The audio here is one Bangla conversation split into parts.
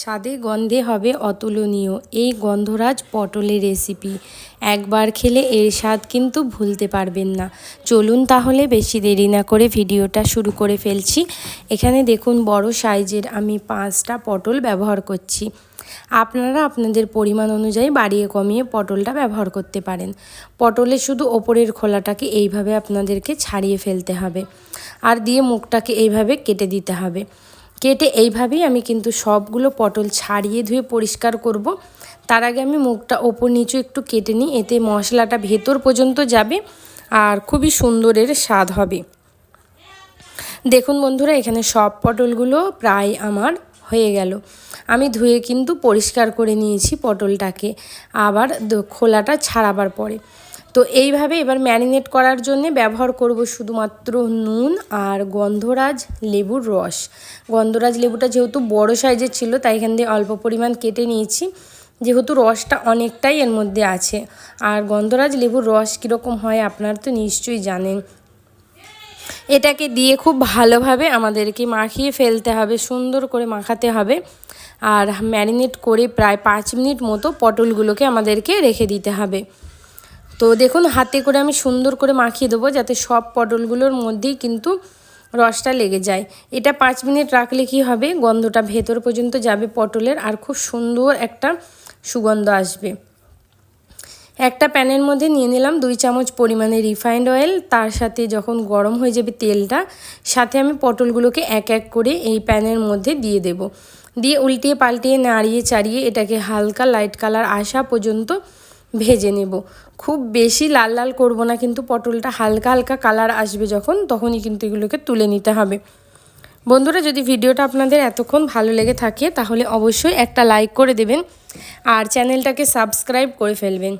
স্বাদে গন্ধে হবে অতুলনীয়। এই গন্ধরাজ পটলের রেসিপি একবার খেলে এর স্বাদ কিন্তু ভুলতে পারবেন না। চলুন তাহলে বেশি দেরি না করে ভিডিওটা শুরু করে ফেলছি। এখানে দেখুন বড় সাইজের আমি পাঁচটা পটল ব্যবহার করছি। আপনারা আপনাদের পরিমাণ অনুযায়ী বাড়িয়ে কমিয়ে পটলটা ব্যবহার করতে পারেন। পটলে শুধু ওপরের খোলাটাকে এইভাবে আপনাদেরকে ছাড়িয়ে ফেলতে হবে। আর দিয়ে মুখটাকে এইভাবে কেটে দিতে হবে। কেটে এইভাবেই আমি কিন্তু সবগুলো পটল ছাড়িয়ে ধুয়ে পরিষ্কার করব। তার আগে আমি মুখটা ওপর নিচু একটু কেটে নিই, এতে মশলাটা ভেতর পর্যন্ত যাবে আর খুবই সুন্দরের স্বাদ হবে। দেখুন বন্ধুরা, এখানে সব পটলগুলো প্রায় আমার হয়ে গেল। আমি ধুয়ে কিন্তু পরিষ্কার করে নিয়েছি পটলটাকে। আবার খোলাটা ছাড়াবার পরে। তো এইভাবে এবার ম্যারিনেট করার জন্য ব্যবহার করব শুধুমাত্র নুন আর গন্ধরাজ লেবুর রস। গন্ধরাজ লেবুটা যেহেতু বড় সাইজের ছিল, তাই এখান দিয়ে অল্প পরিমাণ কেটে নিয়েছি। যেহেতু রসটা অনেকটাই এর মধ্যে আছে। আর গন্ধরাজ লেবুর রস কীরকম হয় আপনারা তো নিশ্চয়ই জানেন। এটাকে দিয়ে খুব ভালোভাবে আমাদেরকে মাখিয়ে ফেলতে হবে, সুন্দর করে মাখাতে হবে। আর ম্যারিনেট করে প্রায় পাঁচ মিনিট মতো পটলগুলোকে আমাদেরকে রেখে দিতে হবে। তো দেখুন, হাতে করে আমি সুন্দর করে মাখিয়ে দেবো যাতে সব পটলগুলোর মধ্যেই কিন্তু রসটা লেগে যায়। এটা পাঁচ মিনিট রাখলে কি হবে? গন্ধটা ভেতর পর্যন্ত যাবে পটলের আর খুব সুন্দর একটা সুগন্ধ আসবে। একটা প্যানের মধ্যে নিয়ে নিলাম দুই চামচ পরিমাণে রিফাইন্ড অয়েল। তার সাথে যখন গরম হয়ে যাবে তেলটা, সাথে আমি পটলগুলোকে এক এক করে এই প্যানের মধ্যে দিয়ে দেব। দিয়ে উল্টিয়ে পাল্টিয়ে নাড়িয়ে চাড়িয়ে এটাকে হালকা লাইট কালার আসা পর্যন্ত ভেজে নেব। খুব বেশি লাল লাল করব না, কিন্তু পটলটা হালকা হালকা কালার আসবে যখন, তখনই কিন্তু এগুলোকে তুলে নিতে হবে। বন্ধুরা, যদি ভিডিওটা আপনাদের এতক্ষণ ভালো লেগে থাকে, তাহলে অবশ্যই একটা লাইক করে দেবেন আর চ্যানেলটাকে সাবস্ক্রাইব করে ফেলবেন।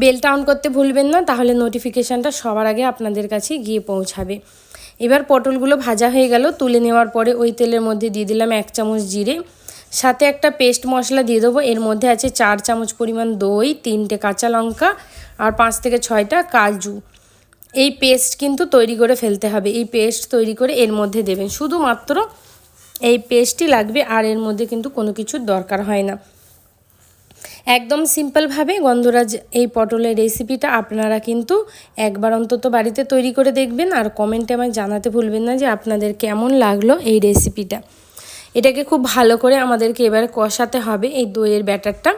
বেলটা অন করতে ভুলবেন না, তাহলে নোটিফিকেশানটা সবার আগে আপনাদের কাছে গিয়ে পৌঁছাবে। এবার পটলগুলো ভাজা হয়ে গেল, তুলে নেওয়ার পরে ওই তেলের মধ্যে দিয়ে দিলাম এক চামচ জিরে। সাথে একটা পেস্ট মশলা দিয়ে দেবো। এর মধ্যে আছে চার চামচ পরিমাণ দই, তিনটে কাঁচা লঙ্কা আর পাঁচ থেকে ছয়টা কাজু। এই পেস্ট কিন্তু তৈরি করে ফেলতে হবে। এই পেস্ট তৈরি করে এর মধ্যে দেবেন। শুধুমাত্র এই পেস্টই লাগবে আর এর মধ্যে কিন্তু কোনো কিছুর দরকার হয় না। একদম সিম্পলভাবে গন্ধরাজ এই পটলের রেসিপিটা আপনারা কিন্তু একবার অন্তত বাড়িতে তৈরি করে দেখবেন। আর কমেন্টে আমায় জানাতে ভুলবেন না যে আপনাদের কেমন লাগল এই রেসিপিটা। এটাকে খুব ভালো করে আমাদেরকে এবার কষাতে হবে এই দইয়ের ব্যাটারটা।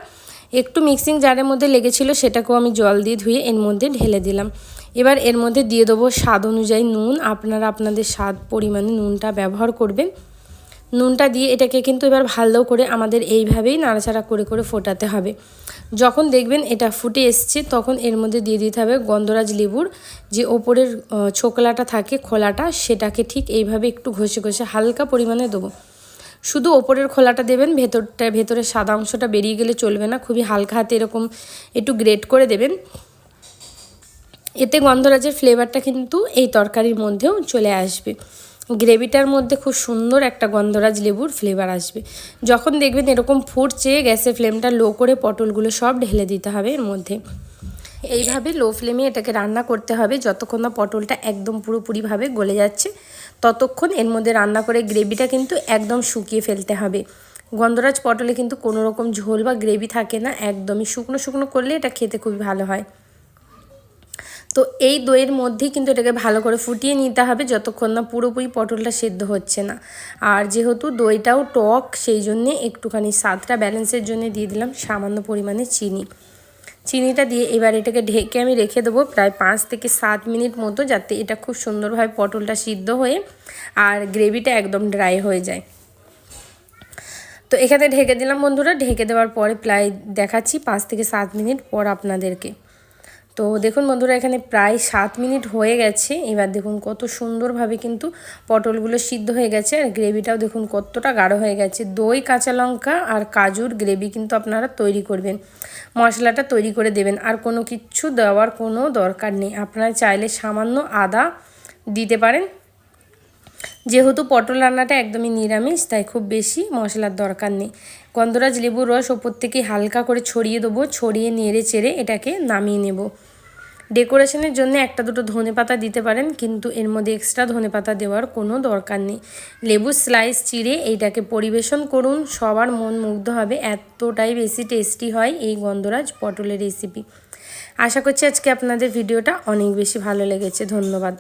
একটু মিক্সিং জারের মধ্যে লেগেছিল সেটাকেও আমি জল দিয়ে ধুয়ে এর মধ্যে ঢেলে দিলাম। এবার এর মধ্যে দিয়ে দেবো স্বাদ অনুযায়ী নুন। আপনারা আপনাদের স্বাদ পরিমাণে নুনটা ব্যবহার করবেন। নুনটা দিয়ে এটাকে কিন্তু এবার ভালো করে আমাদের এইভাবেই নাড়াচাড়া করে করে ফোটাতে হবে। যখন দেখবেন এটা ফুটে এসছে, তখন এর মধ্যে দিয়ে দিতে হবে গন্ধরাজ লেবুর যে ওপরের ছোকলাটা থাকে খোলাটা, সেটাকে ঠিক এইভাবে একটু ঘষে ঘষে হালকা পরিমাণে দেবো। শুধু ওপরের খোলাটা দেবেন, ভেতরটা, ভেতরের সাদা অংশটা বেরিয়ে গেলে চলবে না, খুবই হালকা হাতে এরকম একটু গ্রেট করে দেবেন। এতে গন্ধরাজের ফ্লেভারটা কিন্তু এই তরকারির মধ্যেও চলে আসবে। গ্রেভিটার মধ্যে খুব সুন্দর একটা গন্ধরাজ লেবুর ফ্লেভার আসবে। যখন দেখবেন এরকম ফুটছে, গ্যাসের ফ্লেমটা লো করে পটলগুলো সব ঢেলে দিতে হবে এর মধ্যে। এইভাবে লো ফ্লেমে এটাকে রান্না করতে হবে, যতক্ষণ না পটলটা একদম পুরোপুরিভাবে গলে যাচ্ছে। ততক্ষণ এর মধ্যে রান্না করে গ্রেভিটা কিন্তু একদম শুকিয়ে ফেলতে হবে। গন্ধরাজ পটলে কিন্তু কোনো রকম ঝোল বা গ্রেভি থাকে না, একদমই শুকনো শুকনো করলে এটা খেতে খুবই ভালো হয়। তো এই দইয়ের মধ্যেই কিন্তু এটাকে ভালো করে ফুটিয়ে নিতে হবে যতক্ষণ না পুরোপুরি পটলটা সেদ্ধ হচ্ছে না। আর যেহেতু দইটাও টক, সেই জন্যে একটুখানি স্বাদটা ব্যালেন্সের জন্য দিয়ে দিলাম সামান্য পরিমাণে চিনি। চিনিটা দিয়ে এবার এটাকে ঢেকে আমি রেখে দেবো প্রায় পাঁচ থেকে সাত মিনিট মতো যাতে এটা খুব সুন্দরভাবে পটলটা সিদ্ধ হয়ে আর গ্রেভিটা একদম ড্রাই হয়ে যায়। তো এখানে ঢেকে দিলাম বন্ধুরা, ঢেকে দেওয়ার পরে প্রায় দেখাচ্ছি পাঁচ থেকে সাত মিনিট পর আপনাদেরকে। তো দেখুন বন্ধুরা, এখানে প্রায় সাত মিনিট হয়ে গেছে। এবার দেখুন কত সুন্দরভাবে কিন্তু পটলগুলো সিদ্ধ হয়ে গেছে। আর গ্রেভিটাও দেখুন কতটা গাঢ় হয়ে গেছে। দই, কাঁচা লঙ্কা আর কাজুর গ্রেভি কিন্তু আপনারা তৈরি করবেন। মশলাটা তৈরি করে দেবেন। আর কোনো কিছু দেওয়ার কোনো দরকার নেই। আপনারা চাইলে সামান্য আদা দিতে পারেন। যেহেতু পটল রান্নাটা একদমই নিরামিষ, তাই খুব বেশি মশলার দরকার নেই। গন্ধরাজ লেবুর রস ওপর থেকে হালকা করে ছড়িয়ে দেবো, ছড়িয়ে নেড়ে চেড়ে এটাকে নামিয়ে নেব। ডেকোরেশনের জন্য একটা দুটো ধনে পাতা দিতে পারেন, কিন্তু এর মধ্যে এক্সট্রা ধনে পাতা দেওয়ার কোনো দরকার নেই। লেবুর স্লাইস চিড়ে এইটাকে পরিবেশন করুন, সবার মন মুগ্ধ হবে, এতটাই বেশি টেস্টি হয় এই গন্ধরাজ পটলের রেসিপি আশা করছি আজকে আপনাদের ভিডিওটা অনেক বেশি ভালো লেগেছে, ধন্যবাদ।